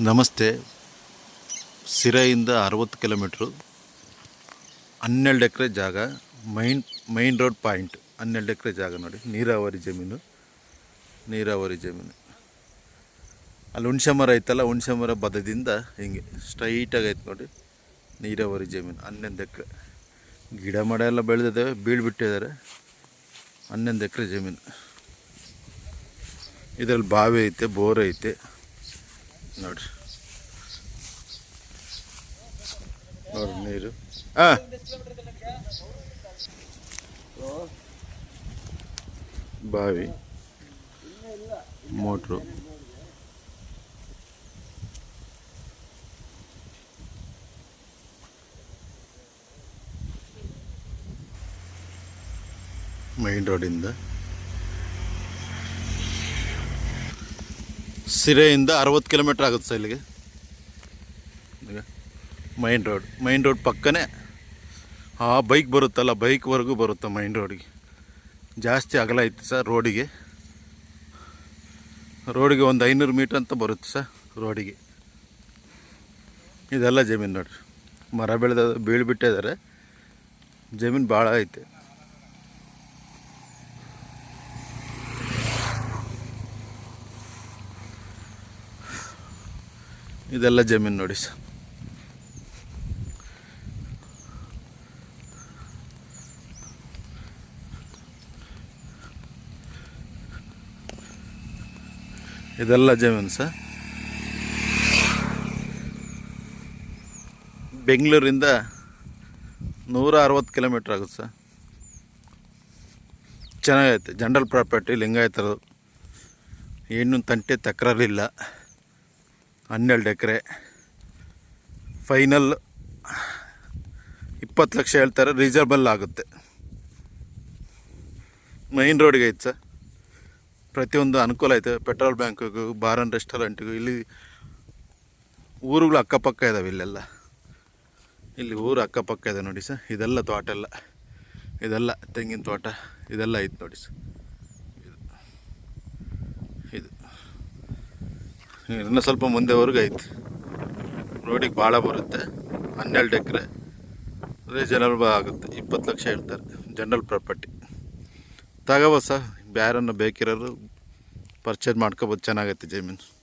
ನಮಸ್ತೆ. ಸಿರೆಯಿಂದ ಅರವತ್ತು ಕಿಲೋಮೀಟ್ರು, ಹನ್ನೆರಡು ಎಕರೆ ಜಾಗ, ಮೈನ್ ಮೈನ್ ರೋಡ್ ಪಾಯಿಂಟ್, ಹನ್ನೆರಡು ಎಕರೆ ಜಾಗ ನೋಡಿ, ನೀರಾವರಿ ಜಮೀನು ನೀರಾವರಿ ಜಮೀನು. ಅಲ್ಲಿ ಹುಣ್ಸೆ ಮರ ಐತಲ್ಲ ಹುಣ್ಸೆ ಮರ ಬದದಿಂದ ಹಿಂಗೆ ಸ್ಟ್ರೈಟಾಗಿ ಐತೆ ನೋಡಿ, ನೀರಾವರಿ ಜಮೀನು, ಹನ್ನೊಂದು ಎಕರೆ. ಗಿಡ ಮಡ ಎಲ್ಲ ಬೆಳೆದಿದ್ದಾವೆ ಬೀಳ್ಬಿಟ್ಟಿದ್ದಾರೆ ಹನ್ನೊಂದು ಎಕರೆ ಜಮೀನು. ಇದರಲ್ಲಿ ಬಾವಿ ಐತೆ, ಬೋರ್ ಐತೆ. ನೋಡ್ರಿ. ನೋಡ್ರಿ ನೀರು. ಆ ಬಾವಿ ಮೋಟ್ರು. ಮೈನ್ ರೋಡಿಂದ ಸಿರೆಯಿಂದ ಅರವತ್ತು ಕಿಲೋಮೀಟ್ರ್ ಆಗುತ್ತೆ ಸರ್ ಇಲ್ಲಿಗೆ. ಮೈನ್ ರೋಡ್ ಮೈನ್ ರೋಡ್ ಪಕ್ಕನೇ ಆ ಬೈಕ್ ಬರುತ್ತಲ್ಲ ಬೈಕ್ವರೆಗೂ ಬರುತ್ತೆ ಮೈನ್ ರೋಡಿಗೆ ಜಾಸ್ತಿ ಅಗಲ ಐತೆ ಸರ್ ರೋಡಿಗೆ. ರೋಡಿಗೆ ಒಂದು ಐನೂರು ಮೀಟ್ರ್ ಅಂತ ಬರುತ್ತೆ ಸರ್ ರೋಡಿಗೆ. ಇದೆಲ್ಲ ಜಮೀನು ನೋಡಿರಿ. ಮರ ಬೆಳೆದ, ಬೀಳ್ಬಿಟ್ಟಿದ್ದಾರೆ. ಜಮೀನು ಭಾಳ ಐತೆ. ಇದೆಲ್ಲ ಜಮೀನು ನೋಡಿ ಸರ್. ಇದೆಲ್ಲ ಜಮೀನು ಸರ್. ಬೆಂಗಳೂರಿಂದ ನೂರ ಅರವತ್ತು ಕಿಲೋಮೀಟ್ರ್ ಆಗುತ್ತೆ ಸರ್. ಚೆನ್ನಾಗೈತೆ. ಜನರಲ್ ಪ್ರಾಪರ್ಟಿ ಲಿಂಗಾಯತರು ಏನು ತಂಟೆ ತಕರಾರಿಲ್ಲ. ಹನ್ನೆರಡು ಎಕರೆ. ಫೈನಲ್ ಇಪ್ಪತ್ತು ಲಕ್ಷ ಹೇಳ್ತಾರೆ ರಿಸರ್ಬಲ್ ಆಗುತ್ತೆ. ಮೈನ್ ರೋಡ್ಗೆ ಐತೆ ಸರ್. ಪ್ರತಿಯೊಂದು ಅನುಕೂಲ ಐತೆ. ಪೆಟ್ರೋಲ್ ಬ್ಯಾಂಕಿಗೂ ಬಾರ್ ಆ್ಯಂಡ್ ರೆಸ್ಟೋರೆಂಟಿಗೂ ಇಲ್ಲಿ ಊರುಗಳು ಅಕ್ಕಪಕ್ಕ ಇದಾವೆ ಇಲ್ಲೆಲ್ಲ. ಇಲ್ಲಿ ಊರು ಅಕ್ಕಪಕ್ಕ ಇದೆ ನೋಡಿ ಸರ್. ಇದೆಲ್ಲ ತೋಟ ಎಲ್ಲ. ಇದೆಲ್ಲ ತೆಂಗಿನ ತೋಟ, ಇದೆಲ್ಲ ಐತೆ ನೋಡಿ ಸರ್ ಇದು ಇನ್ನೂ ಸ್ವಲ್ಪ ಮುಂದೆವರೆಗೂ ಐತೆ ರೋಡಿಗೆ ಭಾಳ ಬರುತ್ತೆ. ಹನ್ನೆರಡು ಎಕರೆ. ರೀಸನಬಲ್ ಆಗುತ್ತೆ. ಇಪ್ಪತ್ತು ಲಕ್ಷ ಹೇಳ್ತಾರೆ ಜನರಲ್ ಪ್ರಾಪರ್ಟಿ. ತಗೋಬೋದು ಸರ್ ಯಾರನ್ನು ಬೇಕಿರೋರು ಪರ್ಚೇಸ್ ಮಾಡ್ಕೋಬೋದು. ಚೆನ್ನಾಗೈತೆ ಜಮೀನು.